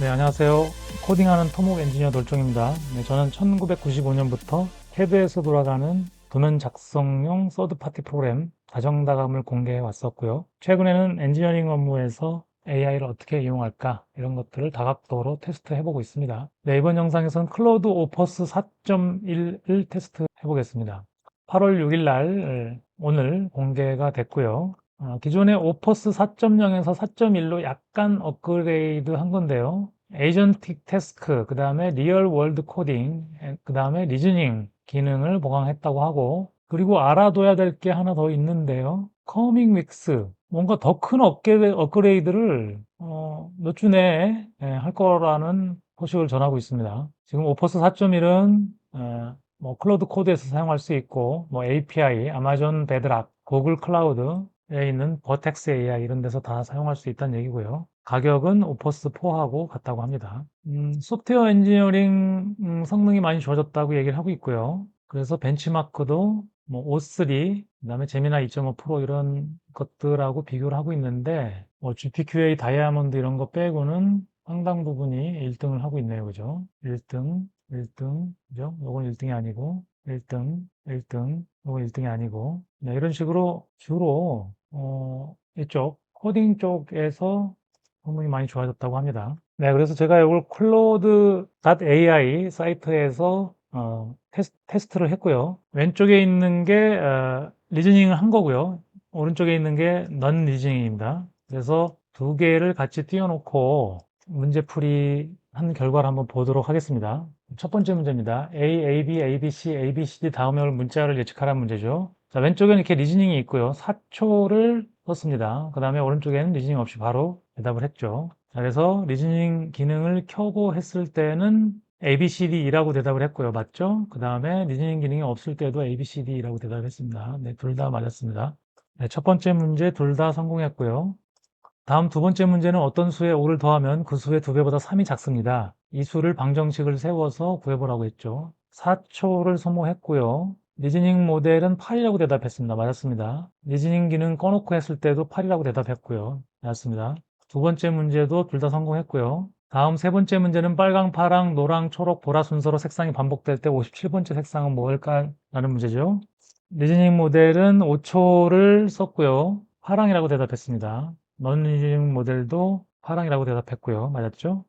네, 안녕하세요. 코딩하는 토목 엔지니어 돌종입니다. 네, 저는 1995년부터 캐드에서 돌아가는 도면 작성용 서드파티 프로그램 다정다감을 공개해 왔었고요. 최근에는 엔지니어링 업무에서 AI를 어떻게 이용할까 이런 것들을 다각도로 테스트 해 보고 있습니다. 네, 이번 영상에서는 클로드 오퍼스 4.1을 테스트 해 보겠습니다. 8월 6일 날 오늘 공개가 됐고요. 어, 기존의 오퍼스 4.0에서 4.1로 약간 업그레이드 한 건데요. 에이전틱 태스크, 그 다음에 리얼 월드 코딩, 그 다음에 리즈닝 기능을 보강했다고 하고, 그리고 알아둬야 될 게 하나 더 있는데요. 커밍 믹스, 뭔가 더 큰 업그레이드를 어, 몇 주 내에 예, 할 거라는 소식을 전하고 있습니다. 지금 오퍼스 4.1은 뭐 클로드 코드에서 사용할 수 있고, 뭐 API, 아마존 베드락, 구글 클라우드 에 있는 버텍스 AI 이런 데서 다 사용할 수 있다는 얘기고요. 가격은 오퍼스 4하고 같다고 합니다. 음, 소프트웨어 엔지니어링 음, 성능이 많이 좋아졌다고 얘기를 하고 있고요. 그래서 벤치마크도 뭐 O3, 그다음에 제미나 2.5 프로 이런 것들하고 비교를 하고 있는데 뭐 GPQA 다이아몬드 이런 거 빼고는 상당 부분이 1등을 하고 있네요. 그죠? 1등, 1등, 그죠? 요건 1등이 아니고 1등, 1등, 요건 1등이 아니고 네, 이런 식으로 주로 어, 이쪽 코딩 쪽에서 성능이 많이 좋아졌다고 합니다. 네, 그래서 제가 이걸 cloud.ai 사이트에서 어, 테스트, 를 했고요. 왼쪽에 있는 게 어, 리즈닝을 한 거고요. 오른쪽에 있는 게 넌 리즈닝입니다. 그래서 두 개를 같이 띄워놓고 문제풀이 한 결과를 한번 보도록 하겠습니다. 첫 번째 문제입니다. A, A, B, A, B, C, A, B, C, D 다음에 올 문자를 예측하라는 문제죠. 자, 왼쪽에는 이렇게 리즈닝이 있고요. 4초를 썼습니다. 그 다음에 오른쪽에는 리즈닝 없이 바로 대답을 했죠. 자, 그래서 리즈닝 기능을 켜고 했을 때는 ABCD라고 대답을 했고요. 맞죠? 그 다음에 리즈닝 기능이 없을 때도 ABCD라고 대답을 했습니다. 네, 둘 다 맞았습니다. 네, 첫 번째 문제 둘 다 성공했고요. 다음 두 번째 문제는 어떤 수에 5를 더하면 그 수의 두 배보다 3이 작습니다. 이 수를 방정식을 세워서 구해보라고 했죠. 4초를 소모했고요. 리즈닝 모델은 8이라고 대답했습니다. 맞았습니다. 리즈닝 기능 꺼놓고 했을 때도 8이라고 대답했고요. 맞았습니다. 두 번째 문제도 둘 다 성공했고요. 다음 세 번째 문제는 빨강, 파랑, 노랑, 초록, 보라 순서로 색상이 반복될 때 57번째 색상은 뭘까? 라는 문제죠. 리즈닝 모델은 5초를 썼고요. 파랑이라고 대답했습니다. 넌 리즈닝 모델도 파랑이라고 대답했고요. 맞았죠?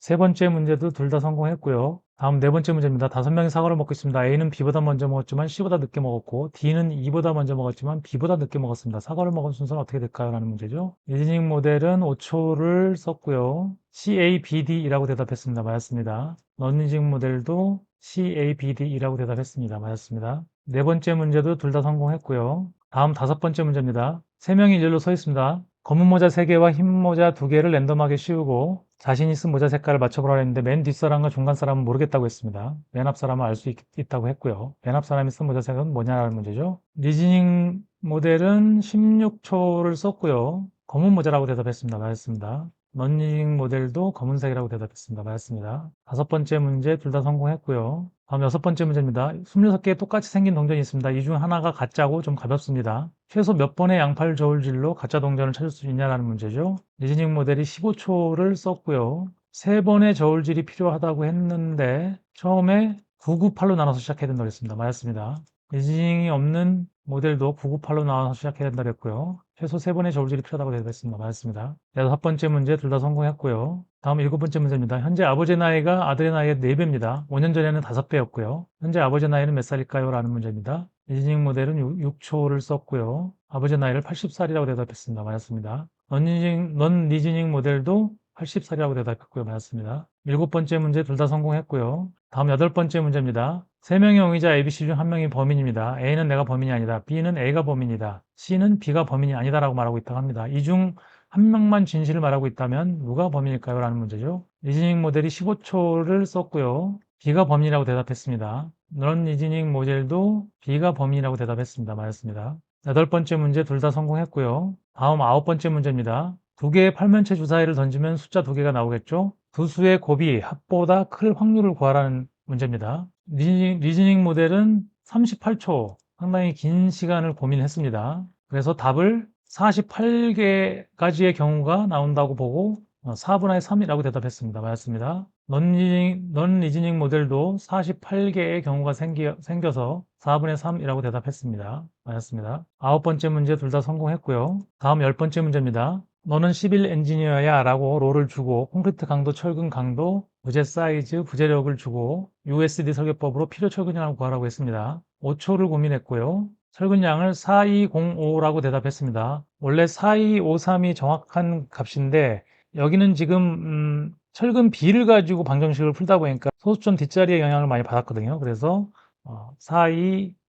세 번째 문제도 둘 다 성공했고요. 다음 네 번째 문제입니다. 다섯 명이 사과를 먹고 있습니다. A는 B보다 먼저 먹었지만 C보다 늦게 먹었고 D는 E보다 먼저 먹었지만 B보다 늦게 먹었습니다. 사과를 먹은 순서는 어떻게 될까요? 라는 문제죠. 리즈닝 모델은 5초를 썼고요. CABD이라고 대답했습니다. 맞았습니다. 넌리징 모델도 CABD이라고 대답했습니다. 맞았습니다. 네 번째 문제도 둘 다 성공했고요. 다음 다섯 번째 문제입니다. 세 명이 일렬로 서 있습니다. 검은 모자 3개와 흰 모자 2개를 랜덤하게 씌우고 자신이 쓴 모자 색깔을 맞춰보라 했는데 맨 뒷사람과 중간 사람은 모르겠다고 했습니다. 맨 앞 사람은 알 수 있다고 했고요. 맨 앞 사람이 쓴 모자 색은 뭐냐라는 문제죠. 리즈닝 모델은 16초를 썼고요. 검은 모자라고 대답했습니다. 맞았습니다. 런닝 모델도 검은색이라고 대답했습니다. 맞았습니다. 다섯 번째 문제 둘 다 성공했고요. 다음 여섯 번째 문제입니다. 26개의 똑같이 생긴 동전이 있습니다. 이 중 하나가 가짜고 좀 가볍습니다. 최소 몇 번의 양팔 저울질로 가짜 동전을 찾을 수 있냐라는 문제죠. 리즈닝 모델이 15초를 썼고요. 세 번의 저울질이 필요하다고 했는데 처음에 998로 나눠서 시작해야 된다고 했습니다. 맞았습니다. 리즈닝이 없는 모델도 998로 나눠서 시작해야 된다고 했고요. 최소 3번의 저울질이 필요하다고 대답했습니다. 맞았습니다. 여섯 번째 문제 둘 다 성공했고요. 다음 일곱 번째 문제입니다. 현재 아버지의 나이가 아들의 나이의 4배입니다. 5년 전에는 5배였고요. 현재 아버지의 나이는 몇 살일까요? 라는 문제입니다. 리즈닝 모델은 6, 초를 썼고요. 아버지의 나이를 80살이라고 대답했습니다. 맞았습니다. 넌 리즈닝, 넌 리즈닝 모델도 80살이라고 대답했고요. 맞았습니다. 일곱 번째 문제 둘 다 성공했고요. 다음 여덟 번째 문제입니다. 세 명의 용의자 ABC 중한 명이 범인입니다. A는 내가 범인이 아니다. B는 A가 범인이다. C는 B가 범인이 아니다 라고 말하고 있다고 합니다. 이 중 한 명만 진실을 말하고 있다면 누가 범인일까요? 라는 문제죠. 리즈닝 모델이 15초를 썼고요. B가 범인이라고 대답했습니다. 넌 리즈닝 모델도 B가 범인이라고 대답했습니다. 맞았습니다. 여덟 번째 문제 둘 다 성공했고요. 다음 아홉 번째 문제입니다. 두 개의 팔면체 주사위를 던지면 숫자 두 개가 나오겠죠? 두 수의 곱이 합보다 클 확률을 구하라는 문제입니다. 리즈닝, 리즈닝 모델은 38초, 상당히 긴 시간을 고민했습니다. 그래서 답을 48개까지의 경우가 나온다고 보고 어, 4분의 3이라고 대답했습니다. 맞았습니다. 넌 리즈닝, 넌 리즈닝 모델도 48개의 경우가 생기, 생겨서 4분의 3이라고 대답했습니다. 맞았습니다. 아홉 번째 문제 둘 다 성공했고요. 다음 열 번째 문제입니다. 너는 시빌 엔지니어야 라고 롤을 주고 콘크리트 강도, 철근 강도, 부재 사이즈, 부재력을 주고 USD 설계법으로 필요 철근량을 구하라고 했습니다. 5초를 고민했고요. 철근량을 4205라고 대답했습니다. 원래 4253이 정확한 값인데 여기는 지금 음, 철근 B를 가지고 방정식을 풀다 보니까 소수점 뒷자리에 영향을 많이 받았거든요. 그래서 어,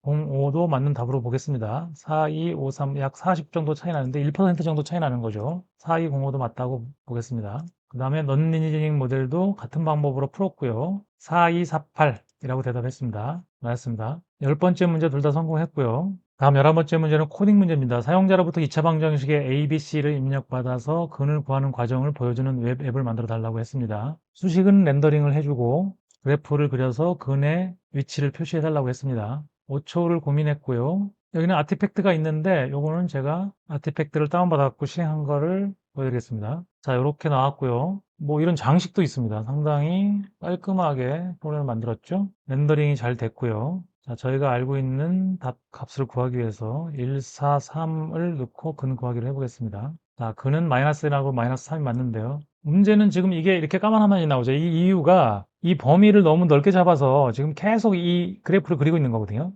4205도 맞는 답으로 보겠습니다. 4253 약 40 정도 차이 나는데 1% 정도 차이 나는 거죠. 4205도 맞다고 보겠습니다. 그 다음에 넌리니징 모델도 같은 방법으로 풀었고요. 4248이라고 대답했습니다. 맞았습니다. 열 번째 문제 둘 다 성공했고요. 다음 11번째 문제는 코딩 문제입니다. 사용자로부터 2차 방정식에 ABC를 입력받아서 근을 구하는 과정을 보여주는 웹 앱을 만들어 달라고 했습니다. 수식은 렌더링을 해주고 그래프를 그려서 근의 위치를 표시해 달라고 했습니다. 5초를 고민했고요. 여기는 아티팩트가 있는데 요거는 제가 아티팩트를 다운받아갖고 실행한 거를 보여드리겠습니다. 자, 이렇게 나왔고요. 뭐 이런 장식도 있습니다. 상당히 깔끔하게 프로그램을 만들었죠. 렌더링이 잘 됐고요. 자, 저희가 알고 있는 답 값을 구하기 위해서 143을 넣고 근 구하기를 해보겠습니다. 자, 근은 마이너스 1하고 마이너스 3이 맞는데요. 문제는 지금 이게 이렇게 까만 화면이 나오죠. 이 이유가 이 범위를 너무 넓게 잡아서 지금 계속 이 그래프를 그리고 있는 거거든요.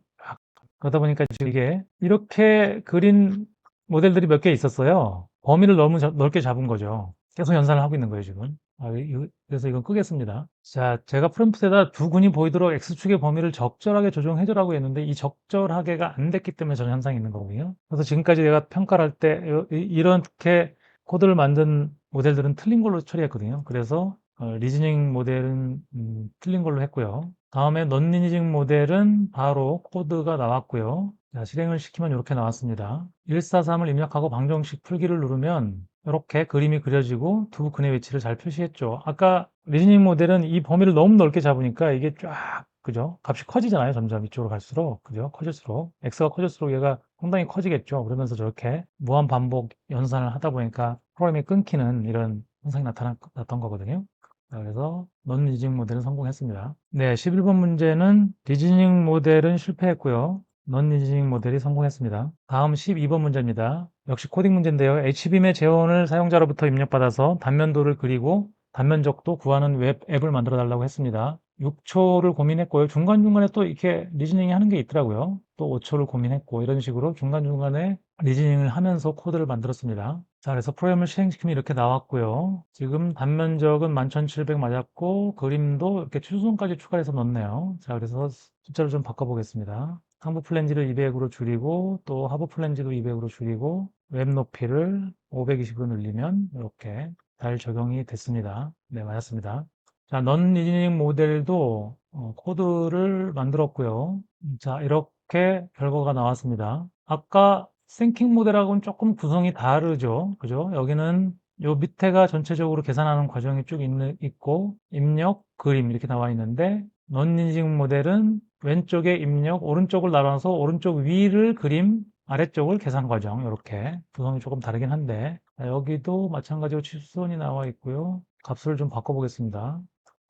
그러다 보니까 지금 이게 이렇게 그린 모델들이 몇 개 있었어요. 범위를 너무 자- 넓게 잡은 거죠. 계속 연산을 하고 있는 거예요, 지금. 아, 이- 그래서 이건 끄겠습니다. 자, 제가 프롬프트에다 두 근이 보이도록 X축의 범위를 적절하게 조정해주라고 했는데 이 적절하게가 안 됐기 때문에 저런 현상이 있는 거거든요. 그래서 지금까지 내가 평가를 할 때 이렇게 코드를 만든 모델들은 틀린 걸로 처리했거든요. 그래서 어, 리즈닝 모델은 음, 틀린 걸로 했고요. 다음에 넌리즈닝 모델은 바로 코드가 나왔고요. 자, 실행을 시키면 이렇게 나왔습니다. 143을 입력하고 방정식 풀기를 누르면 이렇게 그림이 그려지고 두 근의 위치를 잘 표시했죠. 아까 리즈닝 모델은 이 범위를 너무 넓게 잡으니까 이게 쫙 그죠? 값이 커지잖아요. 점점 이쪽으로 갈수록 그죠? 커질수록 x가 커질수록 얘가 상당히 커지겠죠. 그러면서 저렇게 무한 반복 연산을 하다 보니까 프로그램이 끊기는 이런 현상이 나타났던 거거든요. 자, 그래서 넌 리즈닝 모델은 성공했습니다. 네, 11번 문제는 리즈닝 모델은 실패했고요. 넌 리즈닝 모델이 성공했습니다. 다음 12번 문제입니다. 역시 코딩 문제인데요. HBM의 재원을 사용자로부터 입력받아서 단면도를 그리고 단면적도 구하는 웹 앱을 만들어 달라고 했습니다. 6초를 고민했고요. 중간중간에 또 이렇게 리즈닝이 하는 게 있더라고요. 또 5초를 고민했고 이런 식으로 중간중간에 리즈닝을 하면서 코드를 만들었습니다. 자, 그래서 프로그램을 실행시키면 이렇게 나왔고요. 지금 단면적은 11700 맞았고 그림도 이렇게 추수선까지 추가해서 넣었네요. 자, 그래서 숫자를 좀 바꿔보겠습니다. 상부 플랜지를 200으로 줄이고 또 하부 플랜지도 200으로 줄이고 웹 높이를 520으로 늘리면 이렇게 잘 적용이 됐습니다. 네, 맞았습니다. 자, 넌 리즈닝 모델도 어, 코드를 만들었고요. 자, 이렇게 결과가 나왔습니다. 아까 싱킹 모델하고는 조금 구성이 다르죠. 그죠? 여기는 요 밑에가 전체적으로 계산하는 과정이 쭉 있는, 있고 입력, 그림 이렇게 나와 있는데 넌 리즈닝 모델은 왼쪽에 입력, 오른쪽을 나눠서 오른쪽 위를 그림, 아래쪽을 계산 과정 이렇게 구성이 조금 다르긴 한데 자, 여기도 마찬가지로 치수선이 나와 있고요. 값을 좀 바꿔보겠습니다.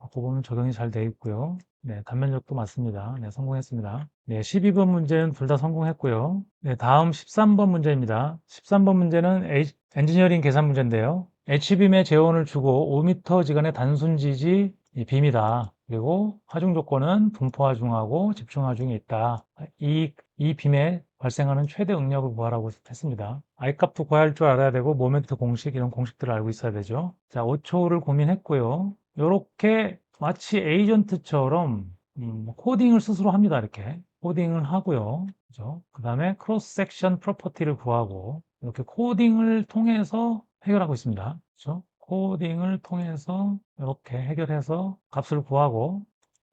바꿔보면 적용이 잘 되어 있고요. 네, 단면적도 맞습니다. 네, 성공했습니다. 네, 12번 문제는 둘 다 성공했고요. 네, 다음 13번 문제입니다. 13번 문제는 엔지니어링 계산 문제인데요. H빔의 재원을 주고 5m 지간의 단순 지지 빔이다. 그리고 하중 조건은 분포 하중하고 집중 하중이 있다. 이, 이 빔에 발생하는 최대 응력을 구하라고 했습니다. i값도 구할 줄 알아야 되고 모멘트 공식 이런 공식들을 알고 있어야 되죠. 자, 5초를 고민했고요. 이렇게 마치 에이전트처럼 음, 코딩을 스스로 합니다. 이렇게 코딩을 하고요. 그죠? 그 다음에 크로스 섹션 프로퍼티를 구하고 이렇게 코딩을 통해서 해결하고 있습니다. 그죠? 코딩을 통해서 이렇게 해결해서 값을 구하고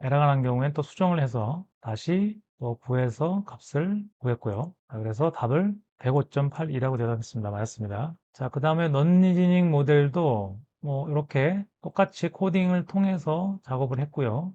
에러가 난 경우엔 또 수정을 해서 다시 또 구해서 값을 구했고요. 자, 그래서 답을 105.82라고 대답했습니다. 맞았습니다. 자, 그 다음에 넌리즈닝 모델도 뭐 이렇게 똑같이 코딩을 통해서 작업을 했고요.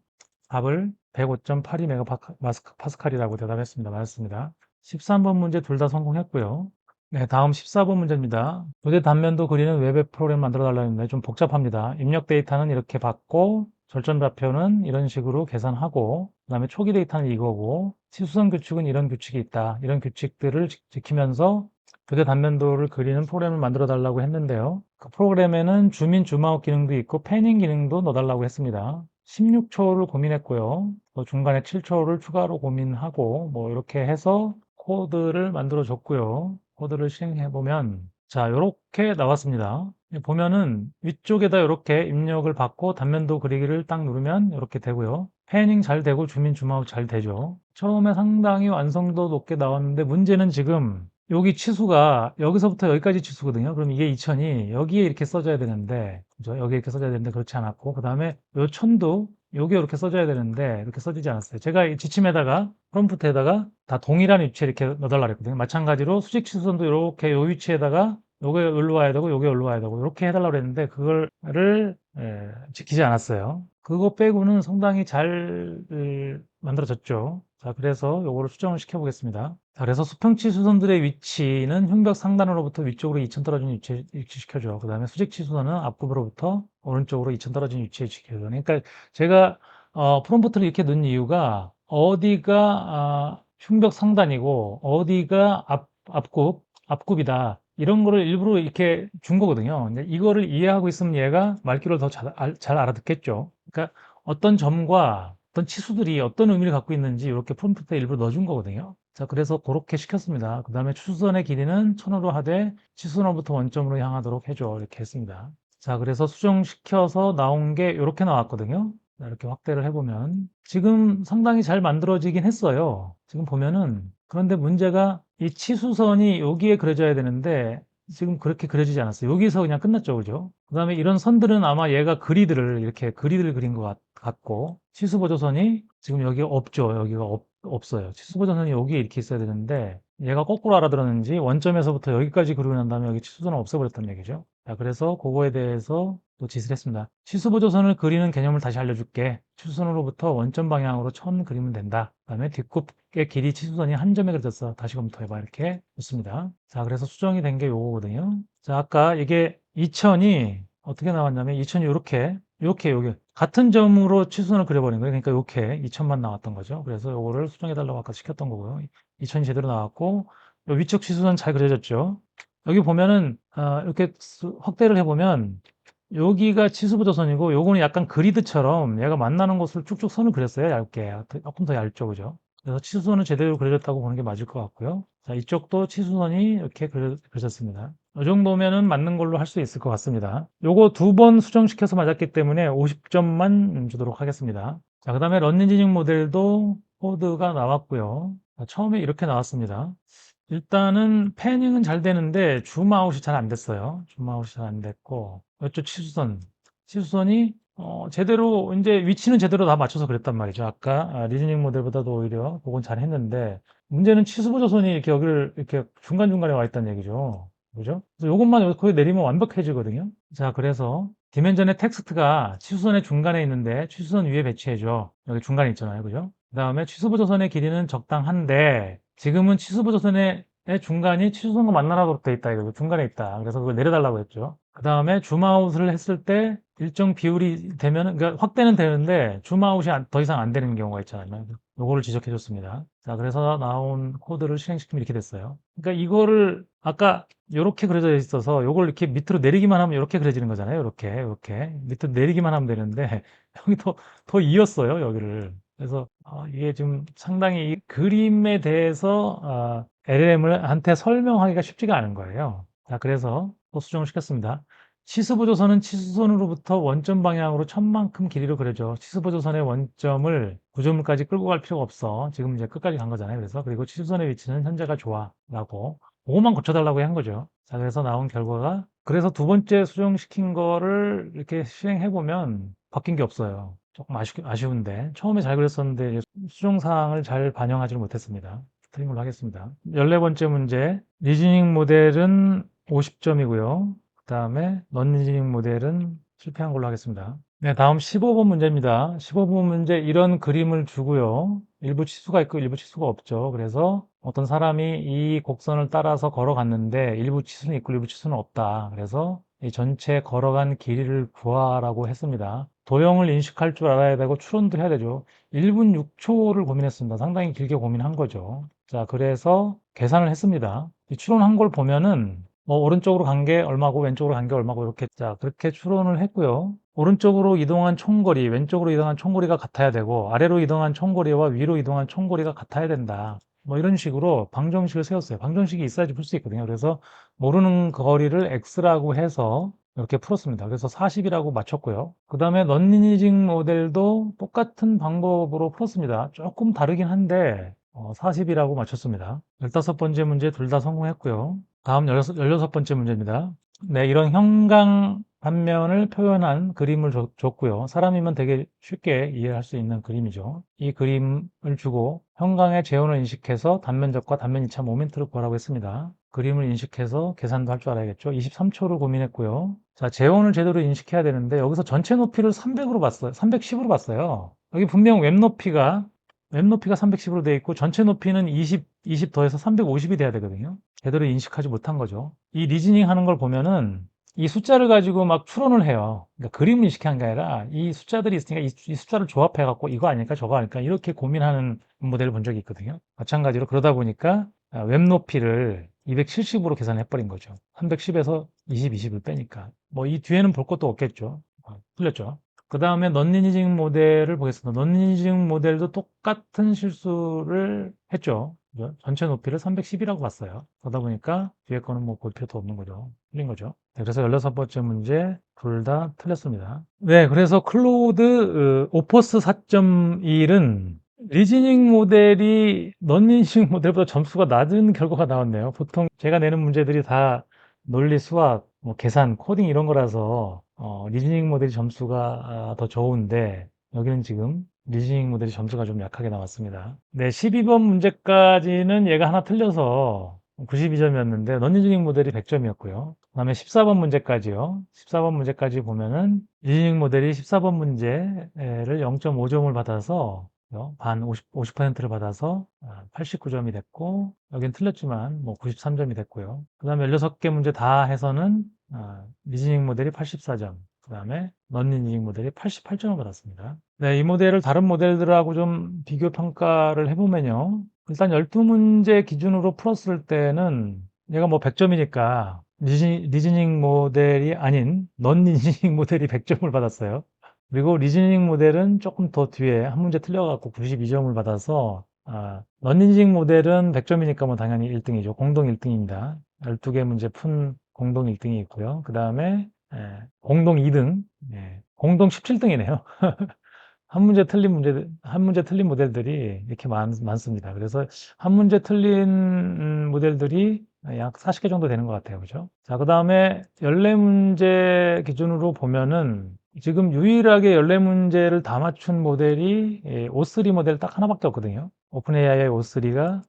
답을 105.82 메가파스칼이라고 대답했습니다. 맞았습니다. 13번 문제 둘 다 성공했고요. 네, 다음 14번 문제입니다. 부대 단면도 그리는 웹 프로그램 만들어 달라는 건데 좀 복잡합니다. 입력 데이터는 이렇게 받고 절전 좌표는 이런 식으로 계산하고 그 다음에 초기 데이터는 이거고 치수선 규칙은 이런 규칙이 있다. 이런 규칙들을 지- 지키면서 부대 단면도를 그리는 프로그램을 만들어 달라고 했는데요. 그 프로그램에는 줌인 줌아웃 기능도 있고 패닝 기능도 넣어달라고 했습니다. 16초를 고민했고요. 또 중간에 7초를 추가로 고민하고 뭐 이렇게 해서 코드를 만들어 줬고요. 코드를 실행해 보면 자, 이렇게 나왔습니다. 보면은 위쪽에다 이렇게 입력을 받고 단면도 그리기를 딱 누르면 이렇게 되고요. 패닝 잘 되고 줌인 줌아웃 잘 되죠. 처음에 상당히 완성도 높게 나왔는데 문제는 지금 여기 치수가 여기서부터 여기까지 치수거든요. 그럼 이게 2000이 여기에 이렇게 써져야 되는데 그죠? 여기 이렇게 써져야 되는데 그렇지 않았고 그 다음에 요 천도 여기 이렇게 써져야 되는데 이렇게 써지지 않았어요. 제가 이 지침에다가 프롬프트에다가 다 동일한 위치에 이렇게 넣어달라 그랬거든요. 마찬가지로 수직 치수선도 이렇게 요 위치에다가 요게 여기로 와야 되고 요게 여기로 와야 되고 이렇게 해달라고 그랬는데 그거를 예, 지키지 않았어요. 그거 빼고는 상당히 잘 을, 만들어졌죠. 자, 그래서 요거를 수정을 시켜 보겠습니다. 자, 그래서 수평치 수선들의 위치는 흉벽 상단으로부터 위쪽으로 2000 떨어진 위치에 위치시켜줘. 그 다음에 수직치 수선은 앞굽으로부터 오른쪽으로 2000 떨어진 위치에 지켜줘. 그러니까 제가 어, 프롬프트를 이렇게 넣은 이유가 어디가 아, 흉벽 상단이고 어디가 앞, 앞굽, 앞굽이다. 이런 거를 일부러 이렇게 준 거거든요. 이거를 이해하고 있으면 얘가 말귀를 더잘 알아듣겠죠. 그러니까 어떤 점과 어떤 치수들이 어떤 의미를 갖고 있는지 이렇게 프롬프트에 일부러 넣어준 거거든요. 자, 그래서 그렇게 시켰습니다. 그 다음에 추수선의 길이는 1000으로 하되 치수선으로부터 원점으로 향하도록 해줘. 이렇게 했습니다. 자, 그래서 수정시켜서 나온 게 이렇게 나왔거든요. 자, 이렇게 확대를 해보면 지금 상당히 잘 만들어지긴 했어요. 지금 보면은 그런데 문제가 이 치수선이 여기에 그려져야 되는데 지금 그렇게 그려지지 않았어요. 여기서 그냥 끝났죠. 그죠? 그 다음에 이런 선들은 아마 얘가 그리드를 이렇게 그리드를 그린 것 같, 같고 치수보조선이 지금 여기 없죠. 여기가 없, 없어요. 치수보조선이 여기에 이렇게 있어야 되는데 얘가 거꾸로 알아들었는지 원점에서부터 여기까지 그리고 난 다음에 여기 치수선을 없애버렸다는 얘기죠. 자, 그래서 그거에 대해서 또 짓을 했습니다. 치수 보조선을 그리는 개념을 다시 알려줄게. 치수선으로부터 원점 방향으로 천 그리면 된다. 그 다음에 뒷굽의 길이 치수선이 한 점에 그려졌어. 다시 검토해봐. 이렇게 좋습니다. 자, 그래서 수정이 된 게 요거거든요. 자, 아까 이게 2000이 어떻게 나왔냐면 2000이 이렇게 이렇게 여기 같은 점으로 치수선을 그려버린 거예요. 그러니까 이렇게 2000만 나왔던 거죠. 그래서 요거를 수정해달라고 아까 시켰던 거고요. 2000이 제대로 나왔고 요 위쪽 치수선 잘 그려졌죠. 여기 보면은 아, 이렇게 수- 확대를 해보면 여기가 치수보조선이고 요거는 약간 그리드처럼 얘가 만나는 곳을 쭉쭉 선을 그렸어요. 얇게. 조금 더 얇죠. 그죠? 그래서 치수선은 제대로 그려졌다고 보는 게 맞을 것 같고요. 자, 이쪽도 치수선이 이렇게 그려- 그려졌습니다. 이 정도면은 맞는 걸로 할 수 있을 것 같습니다. 요거 두 번 수정시켜서 맞았기 때문에 50점만 주도록 하겠습니다. 자, 그 다음에 런닝지닝 모델도 코드가 나왔고요. 자, 처음에 이렇게 나왔습니다. 일단은 패닝은 잘 되는데 줌 아웃이 잘 안 됐어요. 줌 아웃이 잘 안 됐고 이쪽 치수선 치수선이 어, 제대로 이제 위치는 제대로 다 맞춰서 그랬단 말이죠. 아까 아, 리즈닝 모델보다도 오히려 그건 잘 했는데 문제는 치수 보조선이 이렇게 여기를 이렇게 중간 중간에 와 있다는 얘기죠. 그죠? 그래서 이것만 거기 내리면 완벽해지거든요. 자, 그래서 디멘전의 텍스트가 치수선의 중간에 있는데 치수선 위에 배치해줘. 여기 중간에 있잖아요. 그죠? 그 다음에 취수보조선의 길이는 적당한데 지금은 취수보조선의 중간이 취수선과 만나라고 돼 있다. 이거 중간에 있다. 그래서 그걸 내려달라고 했죠. 그 다음에 줌아웃을 했을 때 일정 비율이 되면 그러니까 확대는 되는데 줌아웃이 안- 더 이상 안 되는 경우가 있잖아요. 요거를 지적해 줬습니다. 자, 그래서 나온 코드를 실행시키면 이렇게 됐어요. 그러니까 이거를 아까 이렇게 그려져 있어서 요걸 이렇게 밑으로 내리기만 하면 이렇게 그려지는 거잖아요. 이렇게 이렇게 밑으로 내리기만 하면 되는데 여기 더, 더 이었어요. 여기를. 그래서 아, 이게 좀 상당히 이 그림에 대해서 아, LLM을 한테 설명하기가 쉽지가 않은 거예요. 자, 그래서 또 수정을 시켰습니다. 치수보조선은 치수선으로부터 원점 방향으로 천만큼 길이로 그려져. 치수보조선의 원점을 구조물까지 끌고 갈 필요가 없어. 지금 이제 끝까지 간 거잖아요. 그래서 그리고 치수선의 위치는 현재가 좋아. 라고. 그것만 고쳐달라고 한 거죠. 자, 그래서 나온 결과가 그래서 두 번째 수정시킨 거를 이렇게 실행해보면 바뀐 게 없어요. 조금 아쉬, 아쉬운데 처음에 잘 그렸었는데 수정사항을 잘 반영하지를 못했습니다. 틀린 걸로 하겠습니다. 14번째 문제 리즈닝 모델은 50점이고요. 그 다음에 넌 리즈닝 모델은 실패한 걸로 하겠습니다. 네, 다음 15번 문제입니다. 15번 문제 이런 그림을 주고요. 일부 치수가 있고 일부 치수가 없죠. 그래서 어떤 사람이 이 곡선을 따라서 걸어갔는데 일부 치수는 있고 일부 치수는 없다. 그래서 이 전체 걸어간 길이를 구하라고 했습니다. 도형을 인식할 줄 알아야 되고 추론도 해야 되죠. 1분 6초를 고민했습니다. 상당히 길게 고민한 거죠. 자, 그래서 계산을 했습니다. 이 추론한 걸 보면은 뭐 오른쪽으로 간 게 얼마고 왼쪽으로 간 게 얼마고 이렇게 자 그렇게 추론을 했고요. 오른쪽으로 이동한 총거리, 왼쪽으로 이동한 총거리가 같아야 되고 아래로 이동한 총거리와 위로 이동한 총거리가 같아야 된다. 뭐 이런 식으로 방정식을 세웠어요. 방정식이 있어야지 풀 수 있거든요. 그래서 모르는 거리를 x라고 해서 이렇게 풀었습니다. 그래서 40이라고 맞췄고요. 그 다음에 넌리니징 모델도 똑같은 방법으로 풀었습니다. 조금 다르긴 한데 40이라고 맞췄습니다. 15번째 문제 둘 다 성공했고요. 다음 16, 번째 문제입니다. 네, 이런 형광 단면을 표현한 그림을 줬고요. 사람이면 되게 쉽게 이해할 수 있는 그림이죠. 이 그림을 주고 형광의 재온을 인식해서 단면적과 단면 이차 모멘트를 구하라고 했습니다. 그림을 인식해서 계산도 할 줄 알아야겠죠. 23초를 고민했고요. 자, 재온을 제대로 인식해야 되는데 여기서 전체 높이를 300으로 봤어요. 310으로 봤어요. 여기 분명 웹 높이가 웹 높이가 310으로 되어 있고 전체 높이는 20, 20 더해서 350이 돼야 되거든요. 제대로 인식하지 못한 거죠. 이 리즈닝 하는 걸 보면은 이 숫자를 가지고 막 추론을 해요. 그러니까 그림을 인식한 게 아니라 이 숫자들이 있으니까 이, 이 숫자를 조합해 갖고 이거 아닐까 저거 아닐까 이렇게 고민하는 모델을 본 적이 있거든요. 마찬가지로 그러다 보니까 아, 웹 높이를 270으로 계산해 버린 거죠. 310에서 20, 20을 빼니까 뭐 이 뒤에는 볼 것도 없겠죠. 어, 틀렸죠. 그 다음에 넌리니징 모델을 보겠습니다. 넌리니징 모델도 똑같은 실수를 했죠. 전체 높이를 310이라고 봤어요. 그러다 보니까 뒤에 거는 뭐 볼 필요도 없는 거죠. 틀린 거죠. 네, 그래서 16번째 문제 둘 다 틀렸습니다. 네, 그래서 클로우드 오퍼스 4.1은 리즈닝 모델이 넌리니징 모델보다 점수가 낮은 결과가 나왔네요. 보통 제가 내는 문제들이 다 논리, 수학, 뭐 계산, 코딩 이런 거라서 어, 리즈닝 모델이 점수가 아, 더 좋은데 여기는 지금 리즈닝 모델이 점수가 좀 약하게 나왔습니다. 네, 12번 문제까지는 얘가 하나 틀려서 92점이었는데 넌리즈닝 모델이 100점이었고요. 그 다음에 14번 문제까지요. 14번 문제까지 보면은 리즈닝 모델이 14번 문제를 0.5점을 받아서 반 50, 50%를 받아서 89점이 아, 됐고 여긴 틀렸지만 뭐 93점이 됐고요. 그 다음에 16개 문제 다 해서는 아, 리즈닝 모델이 84점, 그 다음에 넌리즈닝 모델이 88점을 받았습니다. 네, 이 모델을 다른 모델들하고 좀 비교 평가를 해보면요. 일단 12문제 기준으로 풀었을 때는 얘가 뭐 100점이니까 리즈닝 모델이 아닌 넌 리즈닝 모델이 100점을 받았어요. 그리고 리즈닝 모델은 조금 더 뒤에 한 문제 틀려갖고 92점을 받아서 아, 넌 리즈닝 모델은 100점이니까 뭐 당연히 1등이죠. 공동 1등입니다. 12개 문제 푼 공동 1등이 있고요. 그 다음에 예, 공동 2등, 예, 공동 17등이네요. 한 문제 틀린 문제, 한 문제 틀린 모델들이 이렇게 많, 많습니다. 그래서 한 문제 틀린 모델들이 약 40개 정도 되는 것 같아요. 그죠? 자, 그 다음에 14문제 기준으로 보면은 지금 유일하게 14문제를 다 맞춘 모델이 O3 모델 딱 하나밖에 없거든요. 오픈 AI의 O3가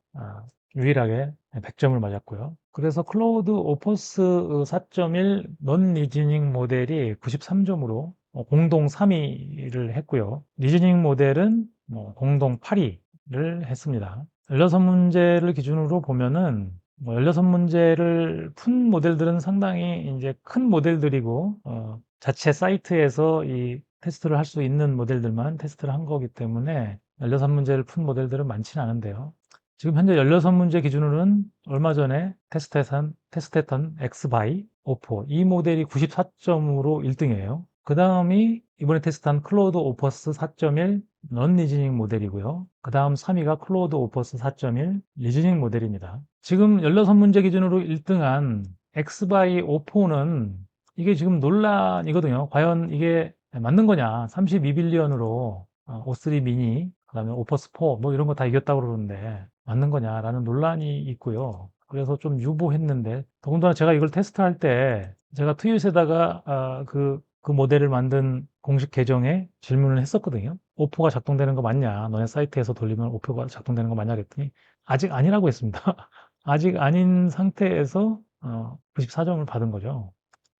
유일하게 100점을 맞았고요. 그래서 클로우드 오퍼스 4.1 넌 리즈닝 모델이 93점으로 어, 공동 3위를 했고요. 리즈닝 모델은 뭐 공동 8위를 했습니다. 16문제를 기준으로 보면은 뭐 16문제를 푼 모델들은 상당히 이제 큰 모델들이고 어, 자체 사이트에서 이 테스트를 할 수 있는 모델들만 테스트를 한 거기 때문에 16문제를 푼 모델들은 많지는 않은데요. 지금 현재 16문제 기준으로는 얼마 전에 테스트했던, 테스트했던 엑스바이, 오포 이 모델이 94점으로 1등이에요. 그 다음이 이번에 테스트한 클로드 오퍼스 4.1 넌 리즈닝 모델이고요. 그 다음 3위가 클로드 오퍼스 4.1 리즈닝 모델입니다. 지금 16문제 기준으로 1등한 엑스바이 오포는 이게 지금 논란이거든요. 과연 이게 맞는 거냐. 32빌리언으로 O3 미니, 그 다음에 오퍼스 4, 뭐 이런 거 다 이겼다고 그러는데 맞는 거냐라는 논란이 있고요. 그래서 좀 유보했는데 더군다나 제가 이걸 테스트할 때 제가 트윗에다가 아, 그, 그 모델을 만든 공식 계정에 질문을 했었거든요. 오포가 작동되는 거 맞냐? 너네 사이트에서 돌리면 오포가 작동되는 거 맞냐? 그랬더니 아직 아니라고 했습니다. 아직 아닌 상태에서 어, 94점을 받은 거죠.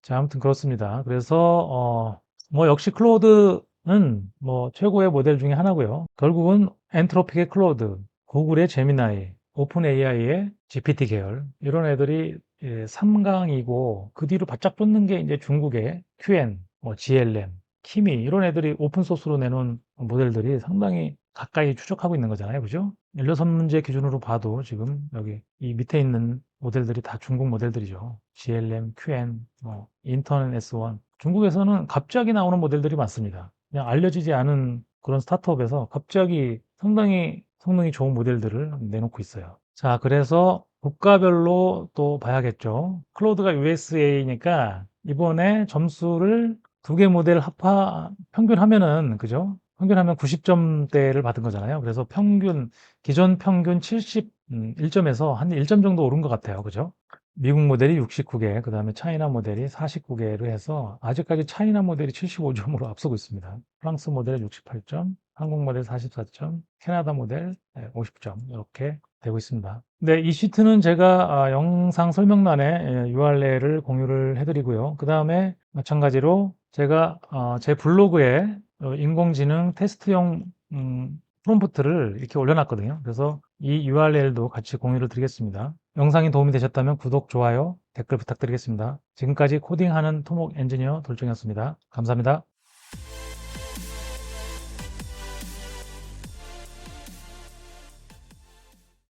자, 아무튼 그렇습니다. 그래서 어, 뭐 역시 클로드는 뭐 최고의 모델 중에 하나고요. 결국은 엔트로픽의 클로드, 구글의 제미나이, 오픈 AI의 GPT 계열 이런 애들이 3강이고 그 뒤로 바짝 붙는 게 이제 중국의 QN, 뭐 GLM, 키미 이런 애들이 오픈 소스로 내놓은 모델들이 상당히 가까이 추적하고 있는 거잖아요. 그죠? 16 문제 기준으로 봐도 지금 여기 이 밑에 있는 모델들이 다 중국 모델들이죠. GLM, QN, 뭐 인턴 S1. 중국에서는 갑자기 나오는 모델들이 많습니다. 그냥 알려지지 않은 그런 스타트업에서 갑자기 상당히 성능이 좋은 모델들을 내놓고 있어요. 자, 그래서 국가별로 또 봐야겠죠. 클로드가 USA니까 이번에 점수를 두 개 모델 합하 평균하면은 그죠? 평균하면 90점대를 받은 거잖아요. 그래서 평균 기존 평균 71점에서 한 1점 정도 오른 것 같아요. 그죠? 미국 모델이 69개, 그 다음에 차이나 모델이 49개로 해서 아직까지 차이나 모델이 75점으로 앞서고 있습니다. 프랑스 모델 68점, 한국 모델 44점, 캐나다 모델 50점 이렇게 되고 있습니다. 네, 이 시트는 제가 아, 영상 설명란에 URL을 공유를 해드리고요. 그 다음에 마찬가지로 제가 어, 제 블로그에 어, 인공지능 테스트용 음, 프롬프트를 이렇게 올려놨거든요. 그래서 이 URL도 같이 공유를 드리겠습니다. 영상이 도움이 되셨다면 구독, 좋아요, 댓글 부탁드리겠습니다. 지금까지 코딩하는 토목 엔지니어 돌정이었습니다. 감사합니다.